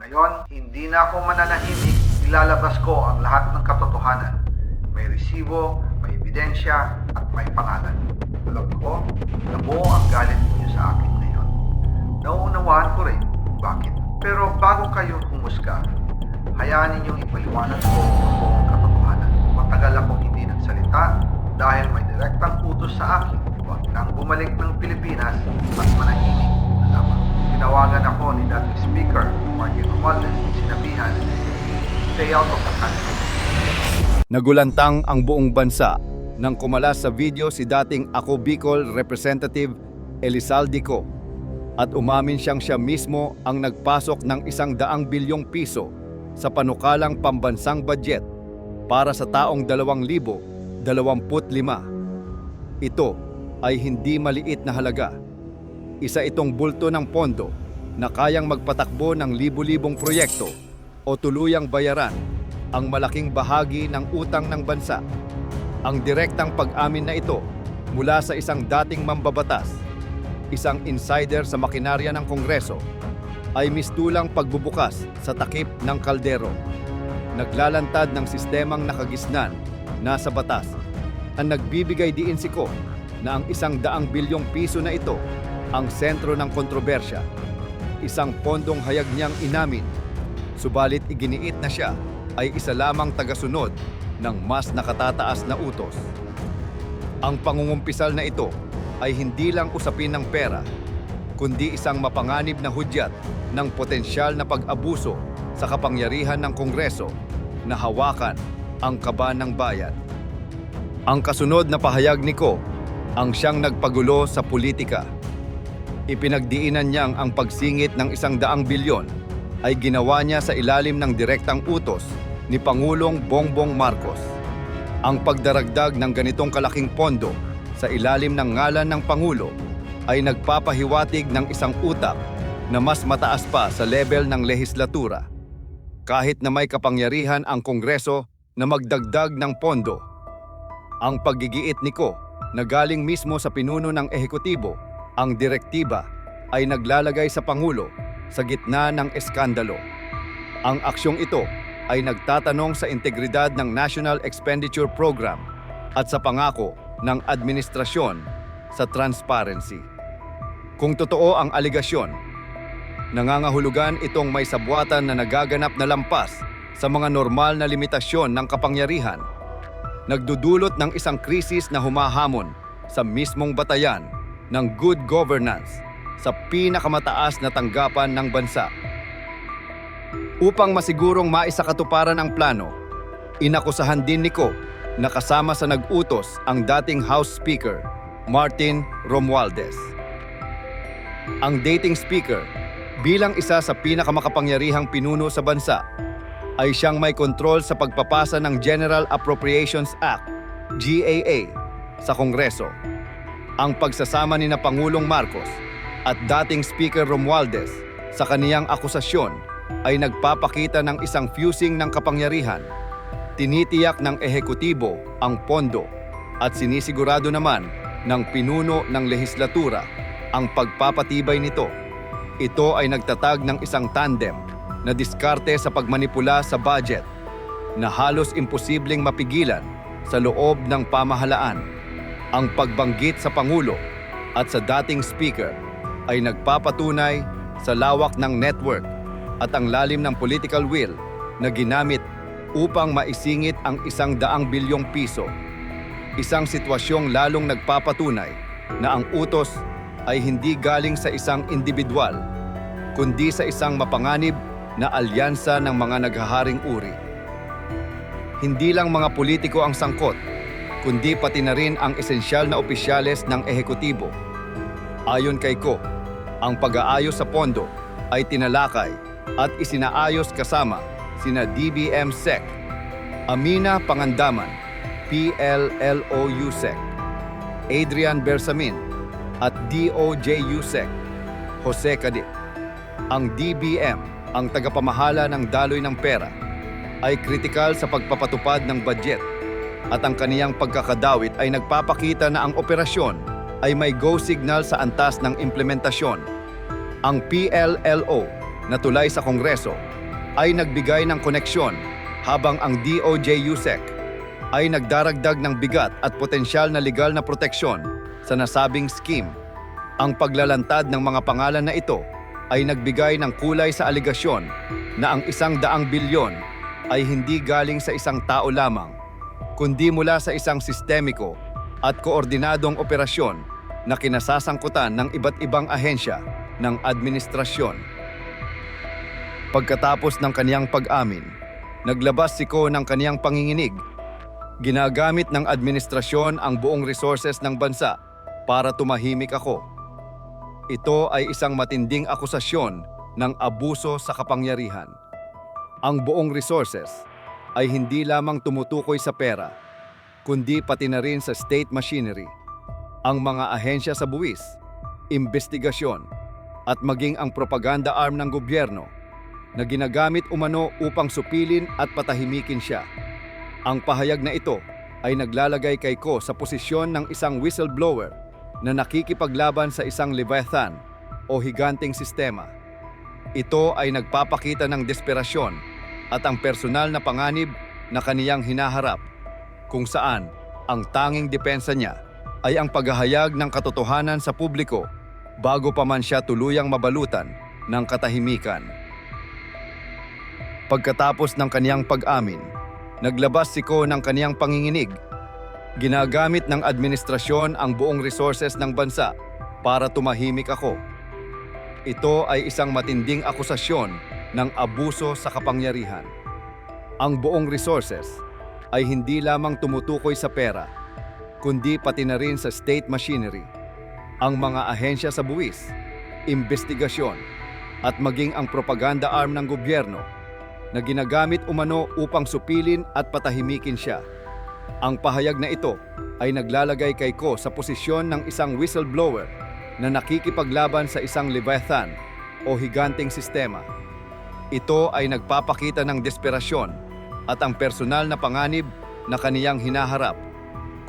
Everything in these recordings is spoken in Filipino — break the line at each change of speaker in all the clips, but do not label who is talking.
Ngayon, hindi na ako mananahimik. Ilalabas ko ang lahat ng katotohanan. May resibo, may ebidensya, at may pangalan. Alam ko na buo ang galit niyo sa akin ngayon. Nauunawaan ko rin bakit. Pero bago kayo humusga, hayaan ninyong ipaliwanag ko ang buong katotohanan. Matagal akong hindi nagsalita dahil may direktang utos sa akin. Huwag nang bumalik ng Pilipinas at manahimik. Tinawagan ako ni dating Speaker Martin Romualdez sinabihan, stay out of the country.
Nagulantang ang buong bansa nang kumalas sa video si dating Ako Bicol Representative Elizalde Co at umamin siyang siya mismo ang nagpasok ng isang daang bilyong piso sa panukalang pambansang budget para sa taong 2025. Ito ay hindi maliit na halaga. Isa itong bulto ng pondo na kayang magpatakbo ng libu-libong proyekto o tuluyang bayaran ang malaking bahagi ng utang ng bansa. Ang direktang pag-amin na ito mula sa isang dating mambabatas, isang insider sa makinarya ng Kongreso, ay mistulang pagbubukas sa takip ng kaldero. Naglalantad ng sistemang nakagisnan nasa batas ang nagbibigay diin si Ko na ang isang daang bilyong piso na ito ang sentro ng kontrobersya. Isang pondong hayag niyang inamin, subalit iginiit na siya ay isa lamang tagasunod ng mas nakatataas na utos. Ang pangungumpisal na ito ay hindi lang usapin ng pera, kundi isang mapanganib na hudyat ng potensyal na pag-abuso sa kapangyarihan ng Kongreso na hawakan ang kaban ng bayan. Ang kasunod na pahayag ni Ko ang siyang nagpagulo sa politika. Ipinagdiinan niyang ang pagsingit ng isang daang bilyon ay ginawa niya sa ilalim ng direktang utos ni Pangulong Bongbong Marcos. Ang pagdaragdag ng ganitong kalaking pondo sa ilalim ng ngalan ng Pangulo ay nagpapahiwatig ng isang utak na mas mataas pa sa level ng lehislatura. Kahit na may kapangyarihan ang Kongreso na magdagdag ng pondo, ang paggigiit ni Ko na galing mismo sa pinuno ng ehekutibo, ang direktiba ay naglalagay sa Pangulo sa gitna ng eskandalo. Ang aksyong ito ay nagtatanong sa integridad ng National Expenditure Program at sa pangako ng administrasyon sa transparency. Kung totoo ang aligasyon, nangangahulugan itong may sabwatan na nagaganap na lampas sa mga normal na limitasyon ng kapangyarihan nagdudulot ng isang krisis na humahamon sa mismong batayan ng good governance sa pinakamataas na tanggapan ng bansa. Upang masigurong maisakatuparan ang plano, inakusahan din ni Ko na kasama sa nag-utos ang dating House Speaker, Martin Romualdez. Ang dating speaker, bilang isa sa pinakamakapangyarihang pinuno sa bansa, ay siyang may kontrol sa pagpapasa ng General Appropriations Act, GAA, sa Kongreso. Ang pagsasama ni na Pangulong Marcos at dating Speaker Romualdez sa kaniyang akusasyon ay nagpapakita ng isang fusing ng kapangyarihan. Tinitiyak ng ehekutibo ang pondo at sinisigurado naman ng pinuno ng lehislatura ang pagpapatibay nito. Ito ay nagtatag ng isang tandem na diskarte sa pagmanipula sa budget na halos imposibleng mapigilan sa loob ng pamahalaan. Ang pagbanggit sa Pangulo at sa dating Speaker ay nagpapatunay sa lawak ng network at ang lalim ng political will na ginamit upang maisingit ang isang daang bilyong piso. Isang sitwasyong lalong nagpapatunay na ang utos ay hindi galing sa isang individual, kundi sa isang mapanganib na alyansa ng mga naghaharing uri. Hindi lang mga politiko ang sangkot, kundi pati na rin ang esensyal na opisyales ng ehekutibo. Ayon kay Ko, ang pag-aayos sa pondo ay tinalakay at isinaayos kasama sina DBM Sec, Amina Pangandaman, PLLOU Sec, Adrian Bersamin, at DOJU Sec, Jose Cadit. Ang DBM, ang tagapamahala ng daloy ng pera, ay kritikal sa pagpapatupad ng budget at ang kaniyang pagkakadawit ay nagpapakita na ang operasyon ay may go signal sa antas ng implementasyon. Ang PLLO na tulay sa Kongreso ay nagbigay ng koneksyon habang ang DOJ-USEC ay nagdaragdag ng bigat at potensyal na legal na proteksyon sa nasabing scheme. Ang paglalantad ng mga pangalan na ito ay nagbigay ng kulay sa aligasyon na ang isang daang bilyon ay hindi galing sa isang tao lamang, kundi mula sa isang sistemiko at koordinadong operasyon na kinasasangkutan ng iba't ibang ahensya ng administrasyon. Pagkatapos ng kaniyang pag-amin, naglabas si Ko ng kaniyang panginginig. Ginagamit ng administrasyon ang buong resources ng bansa para tumahimik ako. Ito ay isang matinding akusasyon ng abuso sa kapangyarihan. Ang buong resources ay hindi lamang tumutukoy sa pera, kundi pati na rin sa state machinery, ang mga ahensya sa buwis, investigasyon, at maging ang propaganda arm ng gobyerno na ginagamit umano upang supilin at patahimikin siya. Ang pahayag na ito ay naglalagay kay Ko sa posisyon ng isang whistleblower na nakikipaglaban sa isang Leviathan o higanting sistema. Ito ay nagpapakita ng desperasyon at ang personal na panganib na kaniyang hinaharap kung saan ang tanging depensa niya ay ang paghahayag ng katotohanan sa publiko bago pa man siya tuluyang mabalutan ng katahimikan. Pagkatapos ng kaniyang pag-amin, naglabas si Ko ng kaniyang panginginig. Ginagamit ng administrasyon ang buong resources ng bansa para tumahimik ako. Ito ay isang matinding akusasyon ng abuso sa kapangyarihan. Ang buong resources ay hindi lamang tumutukoy sa pera, kundi pati na rin sa state machinery, ang mga ahensya sa buwis, investigasyon, at maging ang propaganda arm ng gobyerno na ginagamit umano upang supilin at patahimikin siya. Ang pahayag na ito ay naglalagay kay Ko sa posisyon ng isang whistleblower na nakikipaglaban sa isang Leviathan o higanting sistema. Ito ay nagpapakita ng desperasyon at ang personal na panganib na kaniyang hinaharap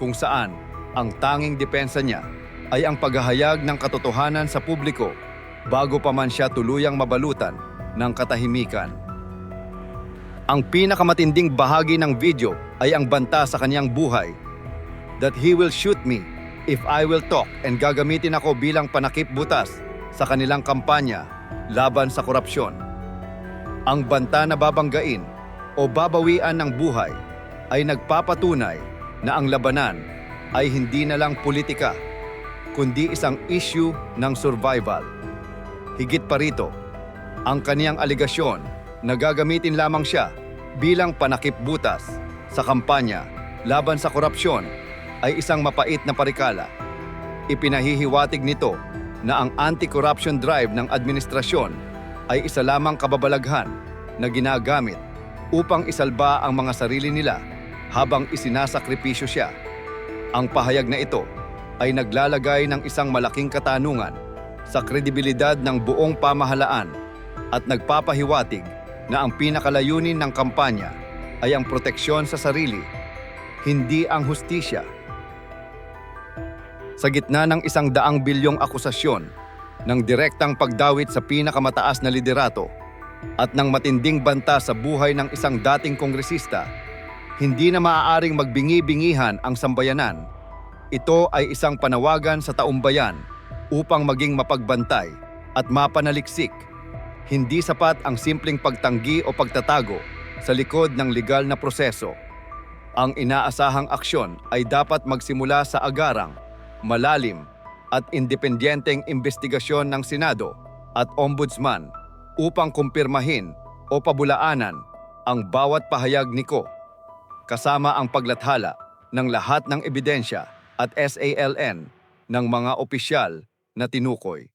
kung saan ang tanging depensa niya ay ang paghahayag ng katotohanan sa publiko bago pa man siya tuluyang mabalutan ng katahimikan. Ang pinakamatinding bahagi ng video ay ang banta sa kanyang buhay that he will shoot me if I will talk and gagamitin ako bilang panakip butas sa kanilang kampanya laban sa korupsyon. Ang banta na babanggain o babawian ng buhay ay nagpapatunay na ang labanan ay hindi na lang politika, kundi isang issue ng survival. Higit pa rito, ang kaniyang aligasyon na gagamitin lamang siya bilang panakip butas sa kampanya laban sa korupsyon ay isang mapait na parikala. Ipinahihiwatig nito na ang anti-corruption drive ng administrasyon ay isa lamang kababalaghan na ginagamit upang isalba ang mga sarili nila habang isinasakripisyo siya. Ang pahayag na ito ay naglalagay ng isang malaking katanungan sa kredibilidad ng buong pamahalaan at nagpapahiwatig na ang pinakalayunin ng kampanya ay ang proteksyon sa sarili, hindi ang hustisya. Sa gitna ng isang daang bilyong akusasyon ng direktang pagdawit sa pinakamataas na liderato at ng matinding banta sa buhay ng isang dating kongresista, hindi na maaaring magbingi-bingihan ang sambayanan. Ito ay isang panawagan sa taumbayan upang maging mapagbantay at mapanaliksik. Hindi sapat ang simpleng pagtanggi o pagtatago sa likod ng legal na proseso. Ang inaasahang aksyon ay dapat magsimula sa agarang, malalim at independyenteng investigasyon ng Senado at Ombudsman upang kumpirmahin o pabulaanan ang bawat pahayag ni Ko kasama ang paglathala ng lahat ng ebidensya at SALN ng mga opisyal na tinukoy.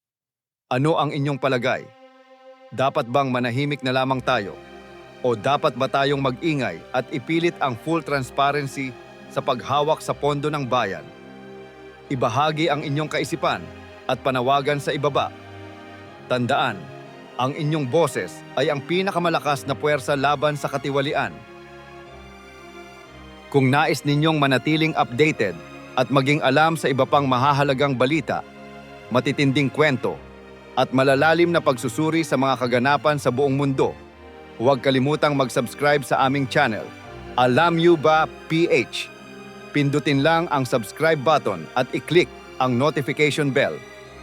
Ano ang inyong palagay? Dapat bang manahimik na lamang tayo? O dapat ba tayong mag-ingay at ipilit ang full transparency sa paghawak sa pondo ng bayan? Ibahagi ang inyong kaisipan at panawagan sa ibaba. Tandaan, ang inyong boses ay ang pinakamalakas na puwersa laban sa katiwalian. Kung nais ninyong manatiling updated at maging alam sa iba pang mahahalagang balita, matitinding kwento, at malalalim na pagsusuri sa mga kaganapan sa buong mundo. Huwag kalimutang mag-subscribe sa aming channel, Alam You Ba PH? Pindutin lang ang subscribe button at i-click ang notification bell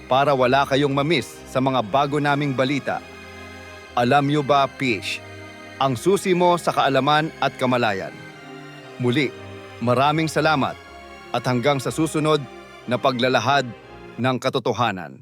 para wala kayong mamiss sa mga bago naming balita. Alam You Ba PH? Ang susi mo sa kaalaman at kamalayan. Muli, maraming salamat at hanggang sa susunod na paglalahad ng katotohanan.